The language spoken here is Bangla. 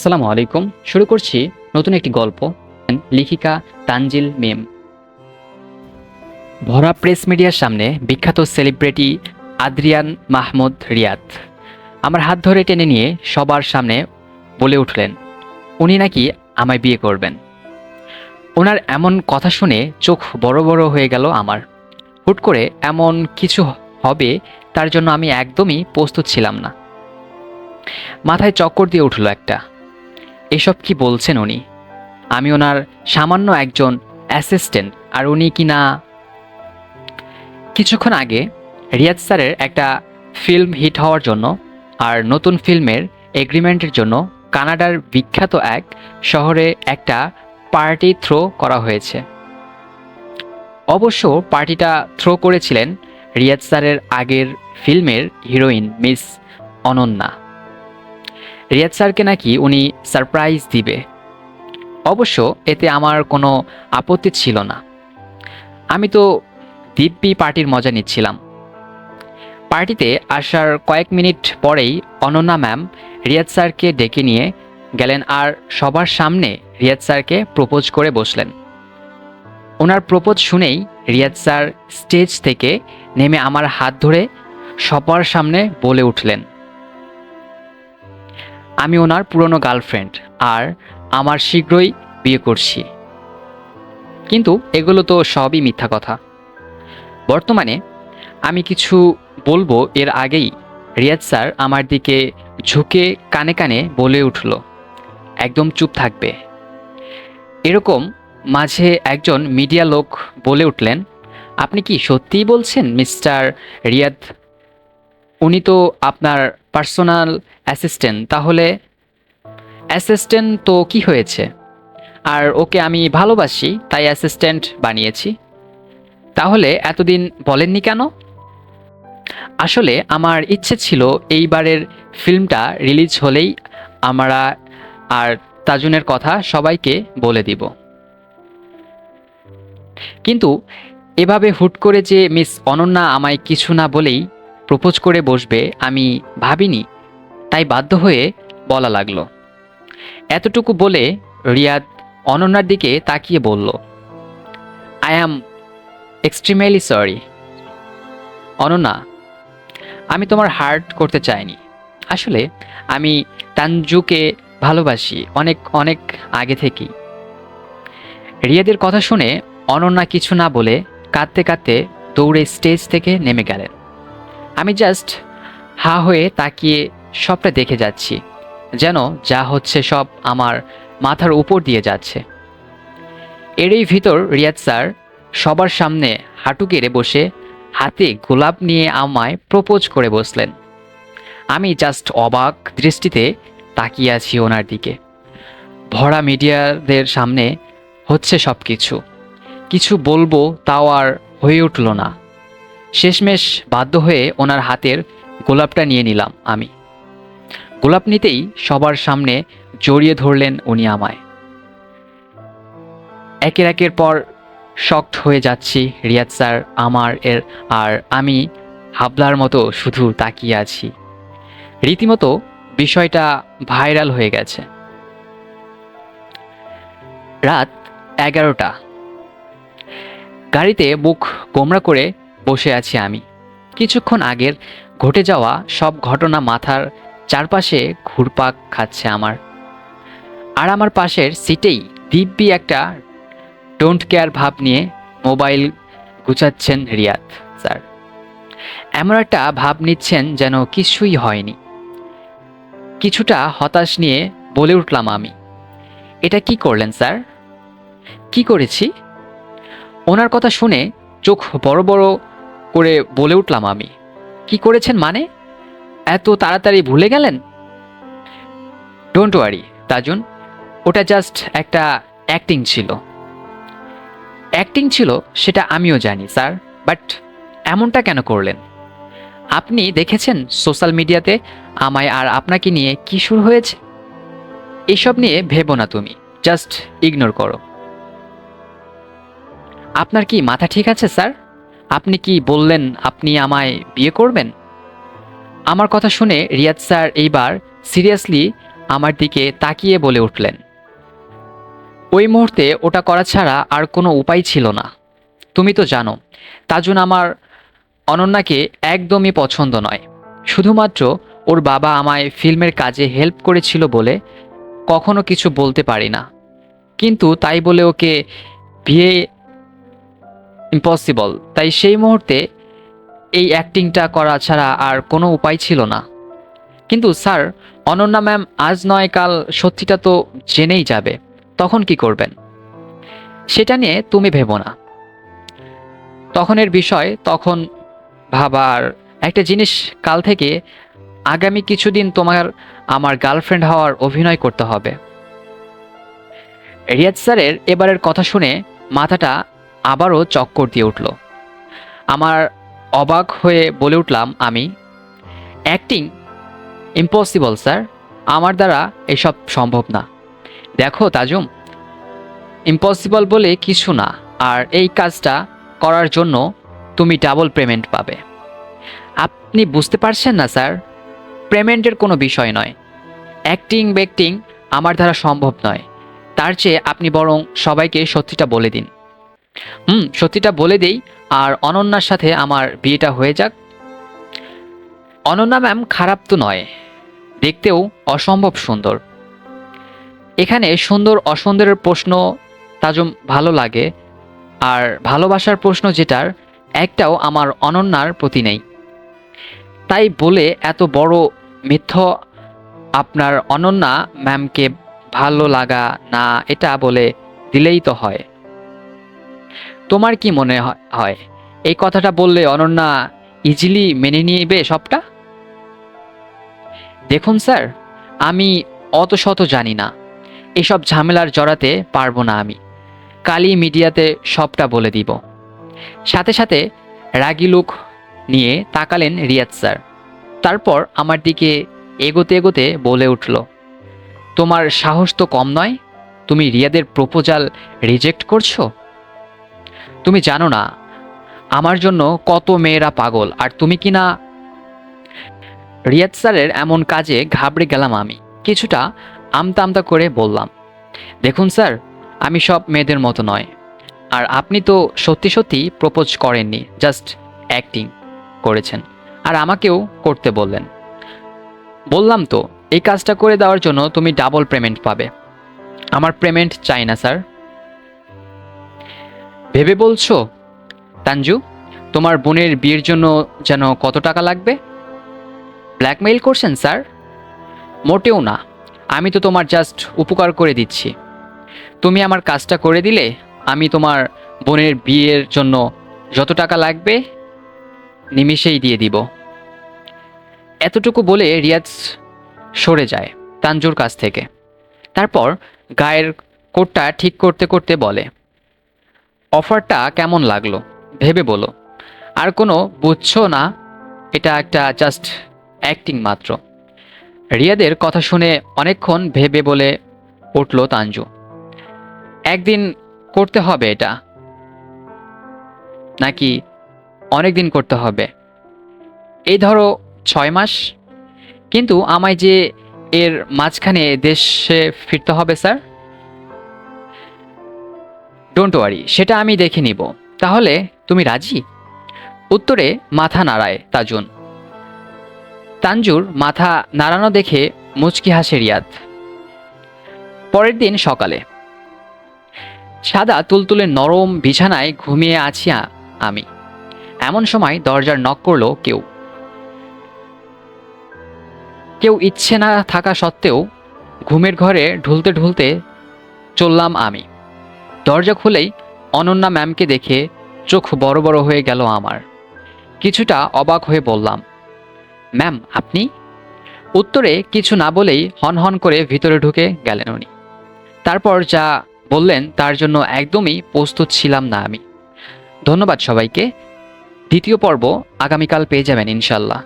আসসালামু আলাইকুম। শুরু করছি নতুন একটি গল্প, লেখিকা তানজিল মেম। ভরা প্রেস মিডিয়ার সামনে বিখ্যাত সেলিব্রিটি আদ্রিয়ান মাহমুদ রিয়াদ। আমার হাত ধরে টেনে নিয়ে সবার সামনে বলে উঠলেন, উনি নাকি আমায় বিয়ে করবেন? ওনার এমন কথা শুনে চোখ বড় বড় হয়ে গেল আমার। হুট করে এমন কিছু হবে তার জন্য আমি একদমই প্রস্তুত ছিলাম না। মাথায় চক্কর দিয়ে উঠল একটা। এসব কি বলছেন উনি? আমি ওনার সামান্য একজন অ্যাসিস্ট্যান্ট আর উনি কি না? কিছুক্ষণ আগে রিয়াদ স্যারের একটা ফিল্ম হিট হওয়ার জন্য, আর নতুন ফিল্মের এগ্রিমেন্টের জন্য কানাডার বিখ্যাত এক শহরে একটা পার্টি থ্রো করা হয়েছে। অবশ্য পার্টিটা থ্রো করেছিলেন রিয়াদ স্যারের আগের ফিল্মের হিরোইন মিস অনন্যা। রিয়াদ স্যারকে নাকি উনি সারপ্রাইজ দিবে। অবশ্য এতে আমার কোনো আপত্তি ছিল না। আমি তো দিব্যি পার্টির মজা নিচ্ছিলাম। পার্টিতে আসার কয়েক মিনিট পরেই অনন্যা ম্যাম রিয়াদ স্যারকে ডেকে নিয়ে গেলেন আর সবার সামনে রিয়াদ স্যারকে প্রপোজ করে বসলেন। ওনার প্রপোজ শুনেই রিয়াদ স্যার স্টেজ থেকে নেমে আমার হাত ধরে সবার সামনে বলে উঠলেন। আমি ওনার পুরনো গার্লফ্রেন্ড আর আমার শীঘ্রই বিয়ে করছি। কিন্তু এগুলো তো সবই মিথ্যা কথা। বর্তমানে আমি কিছু বলব এর আগেই রিয়াজ স্যার আমার দিকে ঝুঁকে কানে কানে বলে উঠল, একদম চুপ থাকবে। এরকম মাঝে একজন মিডিয়া লোক বলে উঠলেন, আপনি কি সত্যিই বলছেন, মিস্টার রিয়াদ? উনি তো আপনার পার্সোনাল অ্যাসিস্ট্যান্ট, তাহলে অ্যাসিস্ট্যান্ট তো কি হয়েছে? আর ওকে আমি ভালোবাসি, তাই অ্যাসিস্ট্যান্ট বানিয়েছি। তাহলে এতদিন বলেননি কেন? আসলে আমার ইচ্ছে ছিল এইবারের ফিল্মটা রিলিজ হলেই আমরা আর তাজুনের কথা সবাইকে বলে দিব। কিন্তু এভাবে হুট করে যে মিস অনন্যা আমায় কিছু না বলেই প্রপোজ করে বসবে আমি ভাবিনি। তাই বাধ্য হয়ে বলা লাগল। এতটুকু বলে রিয়াদ অনন্যার দিকে তাকিয়ে বলল I am extremely sorry Ananya, আমি তোমার হার্ট করতে চাইনি। আসলে আমি তানজুকে ভালোবাসি অনেক অনেক আগে থেকেই। রিয়াদের কথা শুনে অনন্যা কিছু না বলে কাঁদতে কাঁদতে দৌড়ে স্টেজ থেকে নেমে গেলেন। আমি জাস্ট হা হয়ে তাকিয়ে সবটা দেখে যাচ্ছি, যেন যা হচ্ছে সব আমার মাথার উপর দিয়ে যাচ্ছে। এরই ভিতর রিয়াদ স্যার সবার সামনে হাঁটু কেড়ে বসে হাতে গোলাপ নিয়ে আমায় প্রপোজ করে বসলেন। আমি জাস্ট অবাক দৃষ্টিতে তাকিয়ে আছি ওনার দিকে। ভরা মিডিয়াদের সামনে হচ্ছে সব কিছু কিছু বলব তাও আর হয়ে উঠল না। শেষমেশ বাধ্য হয়ে ওনার হাতের গোলাপটা নিয়ে নিলাম আমি। গোলাপ নিতেই সবার সামনে জড়িয়ে ধরলেন উনি আমায়। একের একের পর শক্ত হয়ে যাচ্ছি, রিয়াদ স্যার, আমার, এর, আর আমি হাবলার মতো শুধু তাকিয়ে আছি। রীতিমতো বিষয়টা ভাইরাল হয়ে গেছে। রাত এগারোটা। গাড়িতে বুক গোমরা করে বসে আছি আমি। কিছুক্ষণ আগের ঘটে যাওয়া সব ঘটনা মাথার চারপাশে ঘুরপাক খাচ্ছে আমার। আর আমার পাশের সিটেই দিব্যি একটা ডোন্ট কেয়ার ভাব নিয়ে মোবাইল গুছাচ্ছেন রিয়াদ স্যার। এমন একটা ভাব নিচ্ছেন যেন কিছুই হয়নি। কিছুটা হতাশ নিয়ে বলে উঠলাম আমি, এটা কি করলেন স্যার? কি করেছি? ওনার কথা শুনে চোখ বড় বড় করে বলে উঠলাম আমি, কি করেছেন মানে? এত তাড়াতাড়ি ভুলে গেলেন? ডোন্ট ওয়ারি তাজুন ওটা জাস্ট একটা অ্যাক্টিং ছিল। অ্যাক্টিং ছিল সেটা আমিও জানি, স্যার বাট এমনটা কেন করলেন? আপনি দেখেছেন সোশ্যাল মিডিয়াতে আমায় আর আপনাকে নিয়ে কি শুরু হয়েছে? এসব নিয়ে ভেবো না তুমি জাস্ট ইগনোর করো। আপনার কি মাথা ঠিক আছে, স্যার? আপনি কি বললেন আপনি আমায় বিয়ে করবেন? আমার কথা শুনে রিয়াদ স্যার এইবার সিরিয়াসলি আমার দিকে তাকিয়ে বলে উঠলেন। ওই মুহূর্তে ওটা করা ছাড়া আর কোনো উপায় ছিল না। তুমি তো জানো, তাজুন আমার অনন্যাকে একদমই পছন্দ নয়। শুধুমাত্র ওর বাবা আমায় ফিল্মের কাজে হেল্প করেছিল বলে কখনো কিছু বলতে পারি না। কিন্তু তাই বলে ওকে বিয়ে ইম্পসিবল তাই সেই মুহূর্তে এই অ্যাক্টিংটা করা ছাড়া আর কোনো উপায় ছিল না। কিন্তু স্যার, অনন্যা ম্যাম, আজ নয়, কাল সত্যিটা তো জেনেই যাবে। তখন কি করবেন? সেটা নিয়ে তুমি ভেবো না। তখনের বিষয়, তখন ভাবার একটা জিনিস কাল থেকে আগামী কিছুদিন তোমার, আমার গার্লফ্রেন্ড হওয়ার অভিনয় করতে হবে। রিয়াজ স্যারের এবারের কথা শুনে মাথাটা আবারও চক্কর দিয়ে উঠল। আমার অবাক হয়ে বলে উঠলাম, আমি? অ্যাক্টিং? Impossible, sir. আমার দ্বারা এসব সম্ভব না। দেখো, তাজুম, ইম্পসিবল বলে কিছু না, আর এই কাজটা করার জন্য তুমি ডাবল পেমেন্ট পাবে। আপনি বুঝতে পারছেন না, স্যার? পেমেন্টের কোনো বিষয় নয়। অ্যাক্টিং বেক্টিং আমার দ্বারা সম্ভব নয়। তার চেয়ে আপনি বরং সবাইকে সত্যিটা বলে দিন। হুম, সত্যিটা বলে দেই, আর অনন্যার সাথে আমার বিয়েটা হয়ে যাক। অনন্যা ম্যাম খারাপ তো নয়, দেখতেও অসম্ভব সুন্দর। এখানে সুন্দর অসুন্দরের প্রশ্ন তাজম ভালো লাগে, আর ভালোবাসার প্রশ্ন যেটার, একটাও আমার অনন্যার প্রতি নেই। তাই বলে এত বড় মিথ্য আপনার অনন্যা ম্যামকে ভালো লাগা না, এটা বলে দিলেই তো হয়। তোমার কি মনে হয়- এই কথাটা বললে অনন্যা ইজিলি মেনে নিবে সবটা? দেখুন স্যার, আমি অত শত জানি না। এসব ঝামেলার জড়াতে পারব না আমি। কালি মিডিয়াতে সবটা বলে দিব। সাথে সাথে রাগি লুক নিয়ে তাকালেন রিয়াজ স্যার। তারপর আমার দিকে এগোতে এগোতে বলে উঠল, তোমার সাহস তো কম নয়? তুমি রিয়াদের প্রপোজাল রিজেক্ট করছ? তুমি জানো না, আমার জন্য কত মেয়েরা পাগল, আর তুমি কি না? রিয়াদ স্যারের এমন কাজে ঘাবড়ে গেলাম আমি। কিছুটা আমতা আমতা করে বললাম, দেখুন স্যার, আমি সব মেয়েদের মতো নয়, আর আপনি তো সত্যি সত্যি প্রপোজ করেননি, জাস্ট অ্যাক্টিং করেছেন, আর আমাকেও করতে বললেন। বললাম তো, এই কাজটা করে দেওয়ার জন্য তুমি ডাবল পেমেন্ট পাবে। আমার পেমেন্ট চাই না, স্যার। ভেবে বলছো? তানজু, তোমার বোনের বিয়ের জন্য যেন কত টাকা লাগবে? ব্ল্যাকমেইল করছেন, স্যার? মোটেও না। আমি তো তোমার জাস্ট উপকার করে দিচ্ছি। তুমি আমার কাজটা করে দিলে আমি তোমার বোনের বিয়ের জন্য যত টাকা লাগবে নিমিষেই দিয়ে দিব। এতটুকু বলে রিয়াজ সরে যায় তানজুর কাছ থেকে। তারপর গায়ের কোটটা ঠিক করতে করতে বলে অফারটা কেমন লাগল? ভেবে বলো। আর কোনো বুঝছ না, এটা একটা জাস্ট অ্যাক্টিং মাত্র। রিয়াদের কথা শুনে অনেকক্ষণ ভেবে বলে উঠল তাঞ্জু একদিন করতে হবে এটা। নাকি অনেক দিন করতে হবে? এই ধরো ছয় মাস। কিন্তু আমায় যে এর মাঝখানে দেশে ফিরতে হবে, স্যার? ডোন্ট ওয়ারি সেটা আমি দেখে নিব। তাহলে তুমি রাজি? উত্তরে, মাথা নাড়ায় তাজুন। তানজুর মাথা নাড়ানো দেখে মুচকি হাসে রিয়াদ। পরের দিন সকালে। সাদা তুলতুলে নরম বিছানায় ঘুমিয়ে আছি আমি। এমন সময় দরজার নক করল কেউ। কেউ ইচ্ছে না থাকা সত্ত্বেও ঘুমের ঘরে ঢুলতে ঢুলতে চললাম আমি। দরজা খুলেই অনন্যা ম্যামকে দেখে চোখ বড় বড় হয়ে গেল আমার। কিছুটা অবাক হয়ে বললাম, ম্যাম, আপনি? উত্তরে কিছু না বলেই হন হন করে ভিতরে ঢুকে গেলেন উনি। তারপর যা বললেন তার জন্য একদমই প্রস্তুত ছিলাম না আমি। ধন্যবাদ সবাইকে। দ্বিতীয় পর্ব আগামীকাল পেয়ে যাবেন ইনশাল্লাহ।